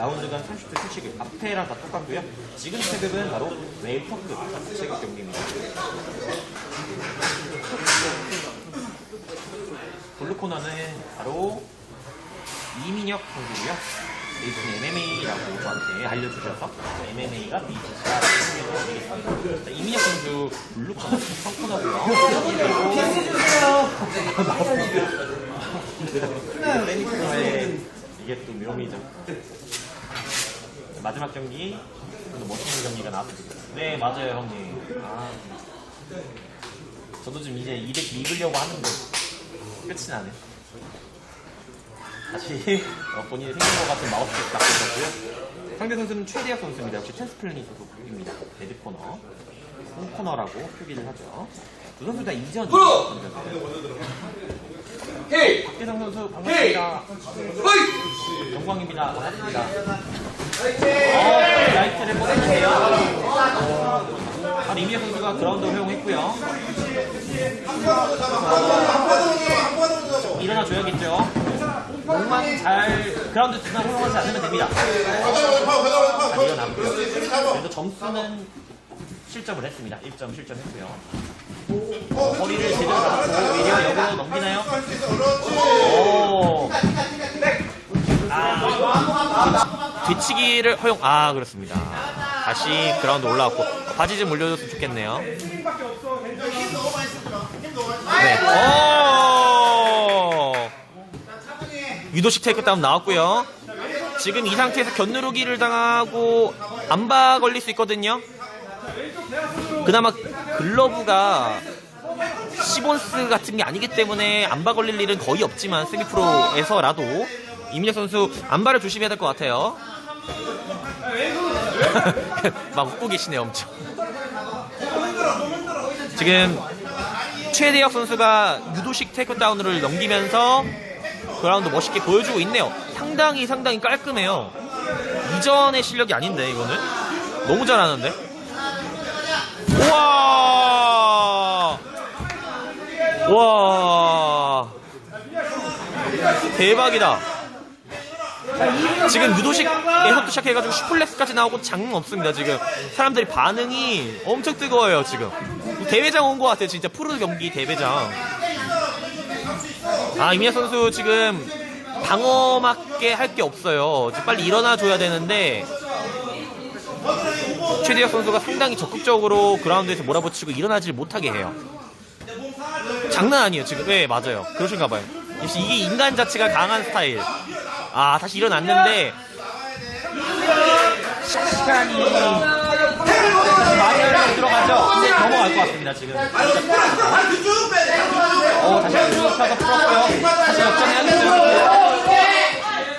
라운드간 30초 휴식을 앞태랑 다 똑같고요. 지금 체급은 바로 웰터급 체급 경기입니다. 블루 코너는 바로 이민혁 선수고요. 베이스는 MMA라고 저한테 알려주셔서 MMA가 드리겠습니다. 이민혁 선수 블루 코너, 성 코너고요. 그리고 테니스 코너에 이게 또 묘미죠. 마지막 경기 또 멋있는 경기가 나왔습니다. 네 맞아요 형님. 아, 저도 지금 이제 200 미으려고 하는데 끝이 나네. 다시 어, 본인이 생긴 것 같은 마우스를 딱 보셨고요. 상대 선수는 최대학 선수입니다. 역시 챔스플래닛 소속입니다. 레드 코너, 홈 코너라고 표기를 하죠. 두 선수 다 이전 헤이! 박대성 선수 반갑습니다. 헤이! 영광입니다. 반갑습니다. 어, 라이트를 뻗었는데요. 아, 이미혁 선수가 그라운드 허용했고요. 일어나 줘야겠죠. 몸만 잘 그라운드 중간 허용하지 않으면 됩니다. 잘 일어났고요. 그래도 점수는 실점을 했습니다. 1점 실점했고요. 어, 거리를 제대로 잡고 오히려 역으로 넘기나요? 오. 아, 뒤치기를 허용, 아, 그렇습니다. 다시 그라운드 올라왔고, 바지 좀 올려줬으면 좋겠네요. 네. 오! 유도식 테이크 다운 나왔고요. 지금 이 상태에서 견누르기를 당하고 안바 걸릴 수 있거든요. 그나마 글러브가 시본스 같은 게 아니기 때문에 안바 걸릴 일은 거의 없지만 세미프로에서라도 이민혁 선수 안바를 조심해야 될 것 같아요. 막 웃고 계시네요, 엄청. 지금 최대혁 선수가 유도식 테이크다운을 넘기면서 그라운드 멋있게 보여주고 있네요. 상당히 상당히 깔끔해요. 이전의 실력이 아닌데 이거는 너무 잘하는데. 우와! 와! 대박이다. 지금 유도식에서부터 시작해가지고 슈플렉스까지 나오고 장난 없습니다, 지금. 사람들이 반응이 엄청 뜨거워요, 지금. 대회장 온 것 같아요, 진짜. 프로 경기 대회장. 아, 이민혁 선수 지금 방어맞게 할게 없어요. 빨리 일어나 줘야 되는데, 최대혁 선수가 상당히 적극적으로 그라운드에서 몰아붙이고 일어나질 못하게 해요. 장난 아니에요, 지금. 네, 맞아요. 그러신가 봐요. 역시 이게 인간 자체가 강한 스타일. 아, 다시 일어났는데, 시간이 많이 들어가죠? 근데 넘어갈 것 같습니다, 지금. 어, 다시 한번 펴서 풀었고요. 다시 역전해야겠죠.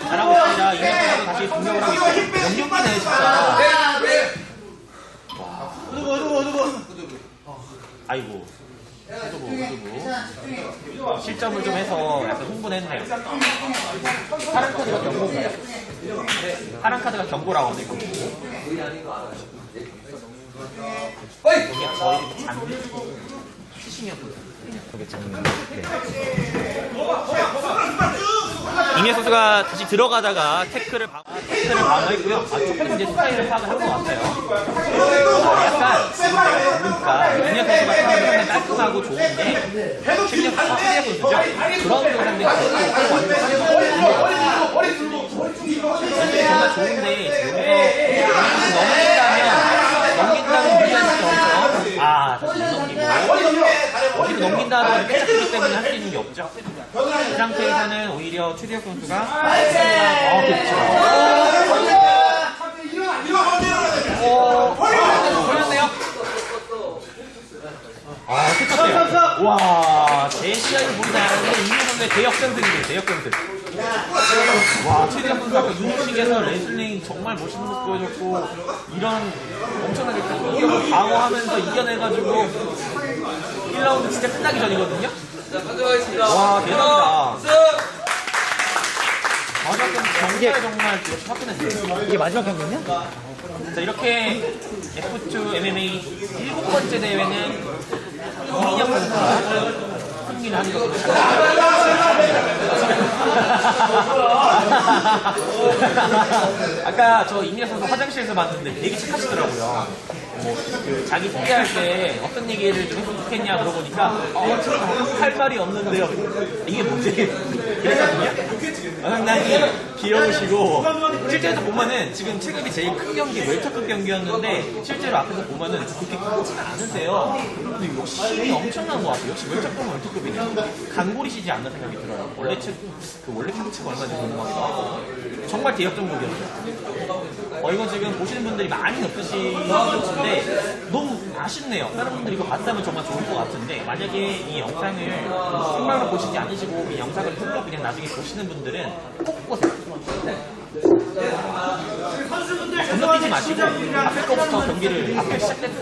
잘하고 있습니다. 이명 선수 다시 공격을 하고 있고. 영경기네, 진짜. 아이고. 후두부, 후두부. 실점을 좀 해서 흥분했네요. 파란 카드가 경고인가요? 파란 카드가 경고라고. 경고. 여기 저희 잔 피싱이었거든요. 저게 장면. 네. 이미혁 선수가 다시 들어가다가 태클을 방, 아, 태클을 방어했고요. 아, 조금 이제 스타일을 파악을 한것 같아요. 아, 약간 그러니까 이미혁 선수가 상당히 상당히 깔끔하고 좋은데 실력 최대한 선수죠. 그런 좋고 정말 좋은데 여기서 넘긴다면 넘긴다면 무리할 수 없죠. 아 다시 못 넘기고 어디로 넘긴다면 패착기 때문에 할 수 있는 게 없죠. 이 상태에서는 오히려 최대혁 선수가 아 그렇죠. 어, 걸렸네요. 아, 끝났네요. 와, 제 시야를 보지 않았는데 이민 선수의 대역전승이네요, 대역전승. 와, 최대한 선수 아까 유니식에서 레슬링 정말 멋있는 모습 보여줬고, 이런 엄청나게 큰 이격을 방어하면서 이겨내가지고, 1라운드 진짜 끝나기 전이거든요? 와, 대박이다. 마지막 경기 정말 정말 화끈했어요. 이게 마지막 경기냐? 자, 이렇게 F2 MMA 일곱 번째 대회는 아까 저 임미아 선수 화장실에서 봤는데 되게 착하시더라고요. 뭐, 그 자기 소개할 때 어떤 얘기를 좀 했으면 좋겠냐 물어보니까 어, 할 말이 없는데요. 이게 뭐지? 그랬거든요. 상당히 귀여우시고 실제로 보면은 지금 체급이 제일 큰 경기 웰터급 경기였는데 실제로 앞에서 보면은 그렇게 크지는 않으세요. 근데 힘이 엄청난 것 같아요. 역시 웰터급은 웰터급이네요. 간골이시지 않나 생각이 들어요. 원래 체, 그 원래 격치가 얼마인지 궁금하기도 하고 정말 대역전국이었어요. 어, 이거 지금 보시는 분들이 많이 없으신데 너무 아쉽네요. 다른 분들이 이거 봤다면 정말 좋을 것 같은데 만약에 이 영상을 생방으로 보시지 않으시고 이 영상을 풀로 그냥 나중에 보시는 분들은 꼭 보세요. 건너뛰지 마시고 앞에 거부터 경기를 앞에 시작됐을